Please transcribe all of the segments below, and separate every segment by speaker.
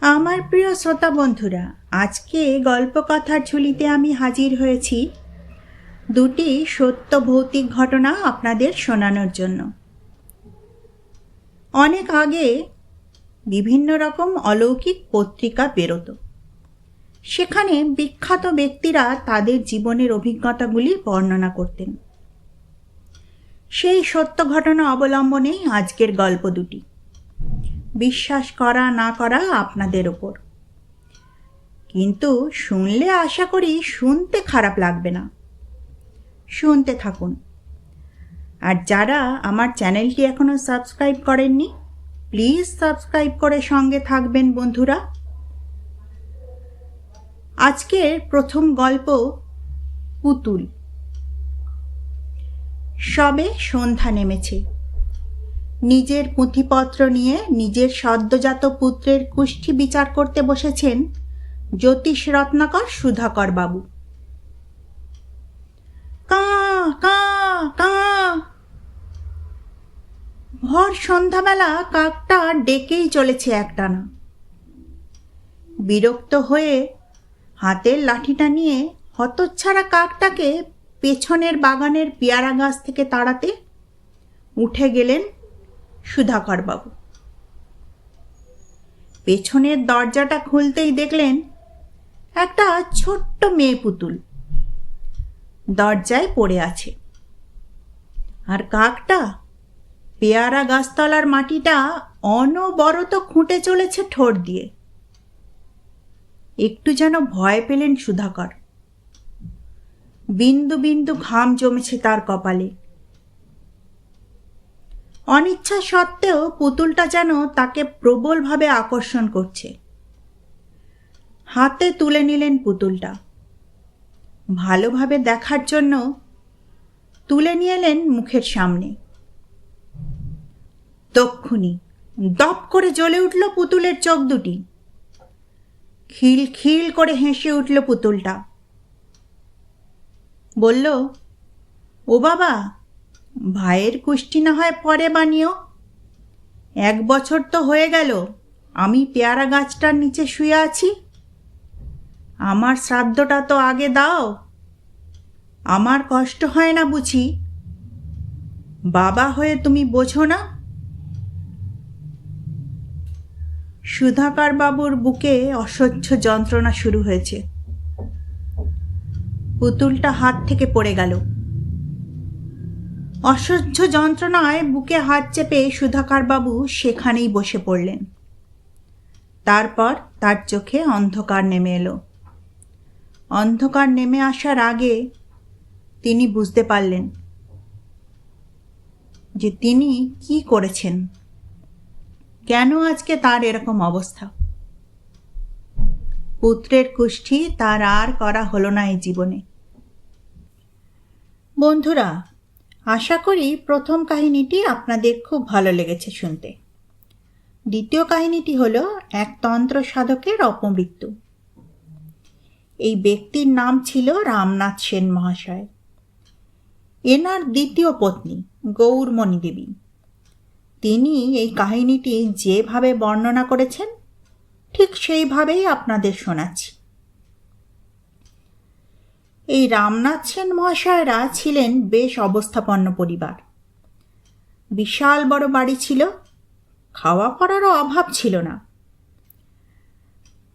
Speaker 1: আমার প্রিয় শ্রোতা বন্ধুরা, আজকে গল্পকথার ঝুলিতে আমি হাজির হয়েছি দুটি সত্য ভৌতিক ঘটনা আপনাদের শোনানোর জন্য। অনেক আগে বিভিন্ন রকম অলৌকিক পত্রিকা বেরোতো। সেখানে বিখ্যাত ব্যক্তিরা তাদের জীবনের অভিজ্ঞতাগুলি বর্ণনা করতেন। সেই সত্য ঘটনা অবলম্বনেই আজকের গল্প দুটি। বিশ্বাস করা, না করা আপনাদের ওপর কিন্তু শুনলে আশা করি শুনতে খারাপ লাগবে না। শুনতে থাকুন। আর যারা আমার চ্যানেলটি এখনও সাবস্ক্রাইব করেননি, প্লিজ সাবস্ক্রাইব করে সঙ্গে থাকবেন বন্ধুরা। আজকের প্রথম গল্প পুতুল। সবে সন্ধ্যা নেমেছে। নিজের পুঁথিপত্র নিয়ে নিজের সদ্যজাত পুত্রের কুষ্ঠি বিচার করতে বসেছেন জ্যোতিষ রত্নাকর সুধাকর বাবু। ভর সন্ধ্যাবেলা কাকটা ডেকেই চলেছে একটানা। বিরক্ত হয়ে হাতের লাঠিটা নিয়ে হতচ্ছাড়া কাকটাকে পেছনের বাগানের পেয়ারা গাছ থেকে তাড়াতে উঠে গেলেন সুধাকরবাবু। পেছনের দরজাটা খুলতেই দেখলেন একটা ছোট্ট মেয়ে পুতুল দরজায় পড়ে আছে। আর কাকটা পেয়ারা গাছতলার মাটিটা অনবরত খুঁটে চলেছে ঠোঁট দিয়ে। একটু যেন ভয় পেলেন সুধাকর। বিন্দু বিন্দু ঘাম জমেছে তার কপালে। অনিচ্ছা সত্ত্বেও পুতুলটা যেন তাকে প্রবলভাবে আকর্ষণ করছে। হাতে তুলে নিলেন পুতুলটা। ভালোভাবে দেখার জন্য তুলে নিয়ে এলেন মুখের সামনে। তক্ষুনি দপ করে জ্বলে উঠল পুতুলের চোখ দুটি। খিল খিল করে হেসে উঠল পুতুলটা। বলল, ও বাবা ভাইয়ের কুষ্টি না হয় পরে বানিও। এক বছর তো হয়ে গেল, আমি পেয়ারা গাছটার নিচে শুয়ে আছি। আমার শ্রাদ্ধটা তো আগে দাও। আমার কষ্ট হয় না বুঝি। বাবা হয়ে তুমি বোঝো না। সুধাকর বাবুর বুকে অসহ্য যন্ত্রণা শুরু হয়েছে। পুতুলটা হাত থেকে পড়ে গেল। অসহ্য যন্ত্রণায় বুকে হাত চেপে সুধাকর বাবু সেখানেই বসে পড়লেন। তারপর তার চোখে অন্ধকার নেমে এলো। অন্ধকার নেমে আসার আগে তিনি বুঝতে পারলেন যে তিনি কি করেছেন। কেন আজকে তার এরকম অবস্থা? পুত্রের কুষ্ঠি তার আর করা হলো না এই জীবনে। বন্ধুরা আশা করি প্রথম কাহিনীটি আপনাদের খুব ভালো লেগেছে শুনতে। দ্বিতীয় কাহিনীটি হল এক তন্ত্র সাধকের অপমৃত্যু। এই ব্যক্তির নাম ছিল রামনাথ সেন মহাশয়। এনার দ্বিতীয় পত্নী, গৌরমণি দেবী। তিনি এই কাহিনীটি যেভাবে বর্ণনা করেছেন, ঠিক সেইভাবেই আপনাদের শোনাচ্ছি। এই রামনাথ সেন মহাশয়রা ছিলেন বেশ অবস্থাপন্ন পরিবার। বিশাল বড় বাড়ি ছিল, খাওয়া পড়ারও অভাব ছিল না।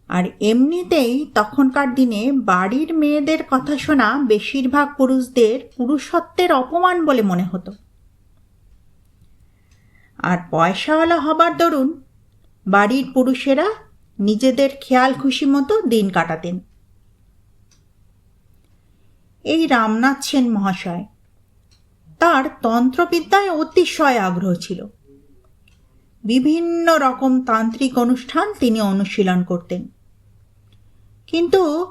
Speaker 1: আর এমনিতেই তখনকার দিনে বাড়ির মেয়েদের কথা শোনা বেশিরভাগ পুরুষদের পুরুষত্বের অপমান বলে মনে হতো। আর পয়সাওয়ালা হবার দরুন বাড়ির পুরুষেরা নিজেদের খেয়াল খুশি মতো দিন কাটাতেন। এই রামনাথ সেন মহাশয়। তার তন্ত্রবিদ্যায় অতিশয় আগ্রহ ছিল। বিভিন্ন রকম তান্ত্রিক অনুষ্ঠান তিনি অনুশীলন করতেন। কিন্তু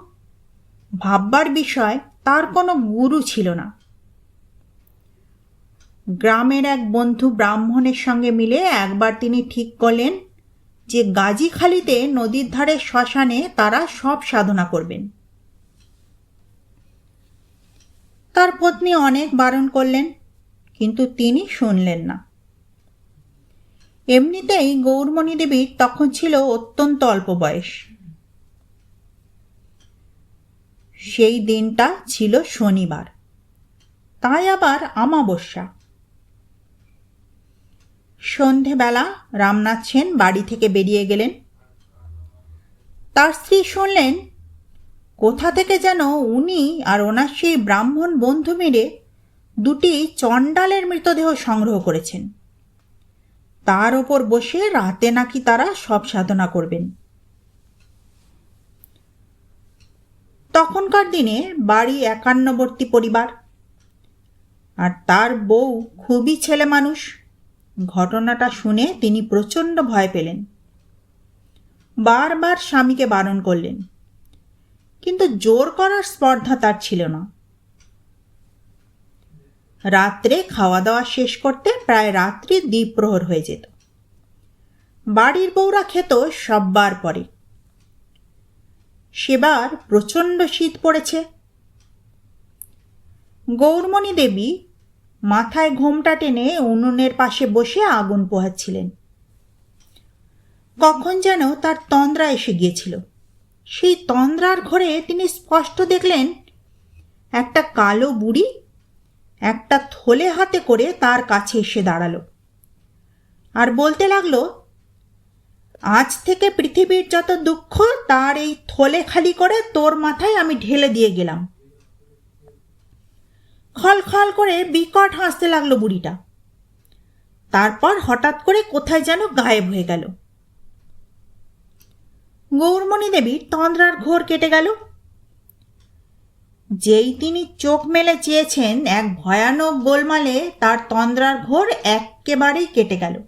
Speaker 1: ভাববার বিষয়, তার কোনো গুরু ছিল না। গ্রামের এক বন্ধু ব্রাহ্মণের সঙ্গে মিলে একবার তিনি ঠিক করলেন যে গাজীখালিতে নদীর ধারে শ্মশানে তারা সব সাধনা করবেন। তার পত্নী অনেক বারণ করলেন, কিন্তু তিনি শুনলেন না। এমনিতেই গৌরমণি দেবীর তখন ছিল অত্যন্ত অল্প বয়স। সেই দিনটা ছিল শনিবার, তাই আবার আমাবস্যা সন্ধেবেলা রামনাথ সেন বাড়ি থেকে বেরিয়ে গেলেন। তার স্ত্রী শুনলেন কোথা থেকে যেন উনি আর ওনার সেই ব্রাহ্মণ বন্ধু মিলে দুটি চণ্ডালের মৃতদেহ সংগ্রহ করেছেন। তার ওপর বসে রাতে নাকি তারা সব সাধনা করবেন। তখনকার দিনে বাড়ি একান্নবর্তী পরিবার। আর তার বউ খুবই ছেলে মানুষ। ঘটনাটা শুনে তিনি প্রচণ্ড ভয় পেলেন। বারবার স্বামীকে বারণ করলেন। কিন্তু জোর করার স্পর্ধা তার ছিল না। রাত্রে খাওয়া দাওয়া শেষ করতে প্রায় রাত্রি দ্বীপ্রহর হয়ে যেত। বাড়ির বউরা খেত সববার পরে। সেবার প্রচণ্ড শীত পড়েছে। গৌরমণি দেবী মাথায় ঘোমটা টেনে উনুনের পাশে বসে আগুন পোহাচ্ছিলেন। কখন যেন তার তন্দ্রা এসে গিয়েছিল। সেই তন্দ্রার ঘরে তিনি স্পষ্ট দেখলেন, একটা কালো বুড়ি একটা থলে হাতে করে তার কাছে এসে দাঁড়াল আর বলতে লাগল, আজ থেকে পৃথিবীর যত দুঃখ তার এই থলে খালি করে তোর মাথায় আমি ঢেলে দিয়ে গেলাম। খল খল করে বিকট হাসতে লাগল বুড়িটা। তারপর হঠাৎ করে কোথায় যেন গায়েব হয়ে গেল। গৌরমণি দেবীর তন্দ্রার ঘোর কেটে গেল। যেই তিনি চোখ মেলে চেয়েছেন, এক ভয়ানক গোলমালে তার তন্দ্রার ঘোর একেবারেই কেটে গেল।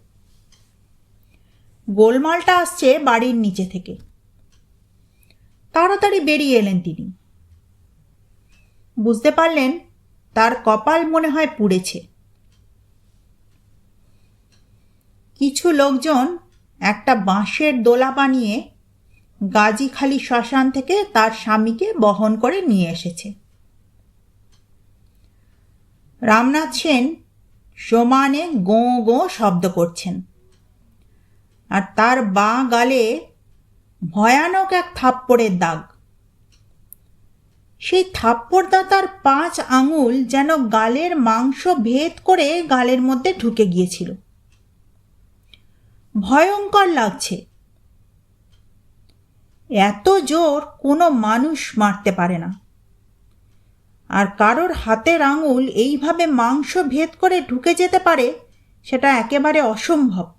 Speaker 1: গোলমালটা আসছে বাড়ির নিচে থেকে। তাড়াতাড়ি বেরিয়ে এলেন তিনি। বুঝতে পারলেন, তার কপাল মনে হয় পুড়েছে। কিছু লোকজন একটা বাঁশের দোলা বানিয়ে গাজীখালি শ্মশান থেকে তার স্বামীকে বহন করে নিয়ে এসেছে। রামনাথ সেন সমানে গোঁ গোঁ শব্দ করছেন। আর তার বাঁ গালে ভয়ানক এক থাপ্পড়ের দাগ। সেই থাপ্পড়দাতার পাঁচ আঙুল যেন গালের মাংস ভেদ করে গালের মধ্যে ঢুকে গিয়েছিল। ভয়ঙ্কর লাগছে। এত জোর কোনো মানুষ মারতে পারে না। আর কারোর হাতের আঙুল এইভাবে মাংস ভেদ করে ঢুকে যেতে পারে, সেটা একেবারে অসম্ভব।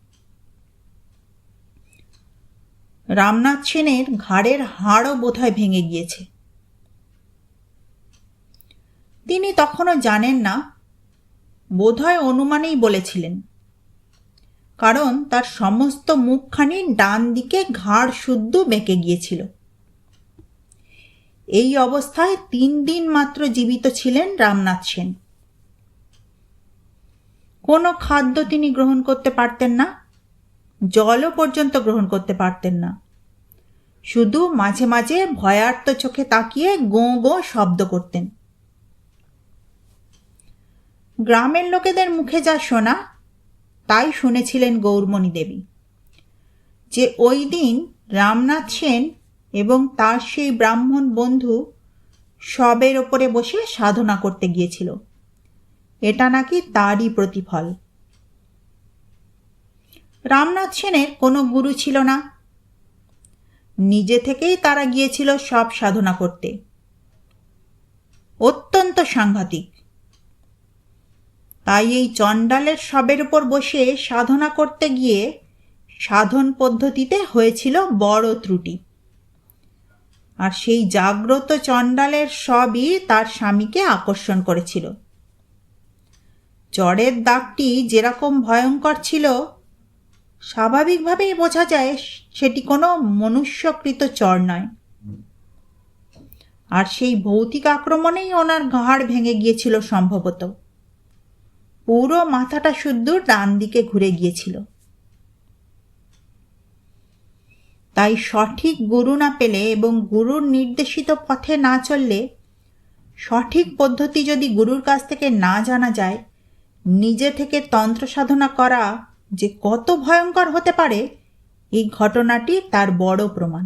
Speaker 1: রামনাথ সেনের ঘাড়ের হাড়ও বোধহয় ভেঙে গিয়েছে। তিনি তখনও জানেন না, বোধহয় অনুমানেই বলেছিলেন। কারণ তার সমস্ত মুখখানি ডান দিকে ঘাড় শুদ্ধ বেঁকে গিয়েছিল। এই অবস্থায় তিন দিন মাত্র জীবিত ছিলেন রামনাথ সেন। কোনো খাদ্য তিনি গ্রহণ করতে পারতেন না, জলও পর্যন্ত গ্রহণ করতে পারতেন না। শুধু মাঝে মাঝে ভয়ার্ত চোখে তাকিয়ে গোঁ গোঁ শব্দ করতেন। গ্রামের লোকেদের মুখে যা শোনা তাই শুনেছিলেন গৌরমণি দেবী। যে ওই দিন রামনাথ সেন এবং তার সেই ব্রাহ্মণ বন্ধু সবের ওপরে বসে সাধনা করতে গিয়েছিল। এটা নাকি তারই প্রতিফল। রামনাথ সেনের কোনো গুরু ছিল না। নিজে থেকেই তারা গিয়েছিল সব সাধনা করতে। অত্যন্ত সাংঘাতিক। তাই এই চণ্ডালের সবের উপর বসে সাধনা করতে গিয়ে সাধন পদ্ধতিতে হয়েছিল বড় ত্রুটি। আর সেই জাগ্রত চণ্ডালের সবই তার স্বামীকে আকর্ষণ করেছিল। চড়ের দাগটি যেরকম ভয়ঙ্কর ছিল, স্বাভাবিকভাবেই বোঝা যায় সেটি কোনো মনুষ্যকৃত চর নয়। আর সেই ভৌতিক আক্রমণেই ওনার ঘাড় ভেঙে গিয়েছিল সম্ভবত। পুরো মাথাটা শুদ্ধ ডান দিকে ঘুরে গিয়েছিল। তাই সঠিক গুরু না পেলে এবং গুরুর নির্দেশিত পথে না চললে, সঠিক পদ্ধতি যদি গুরুর কাছ থেকে না জানা যায়, নিজে থেকে তন্ত্র সাধনা করা যে কত ভয়ঙ্কর হতে পারে, এই ঘটনাটি তার বড় প্রমাণ।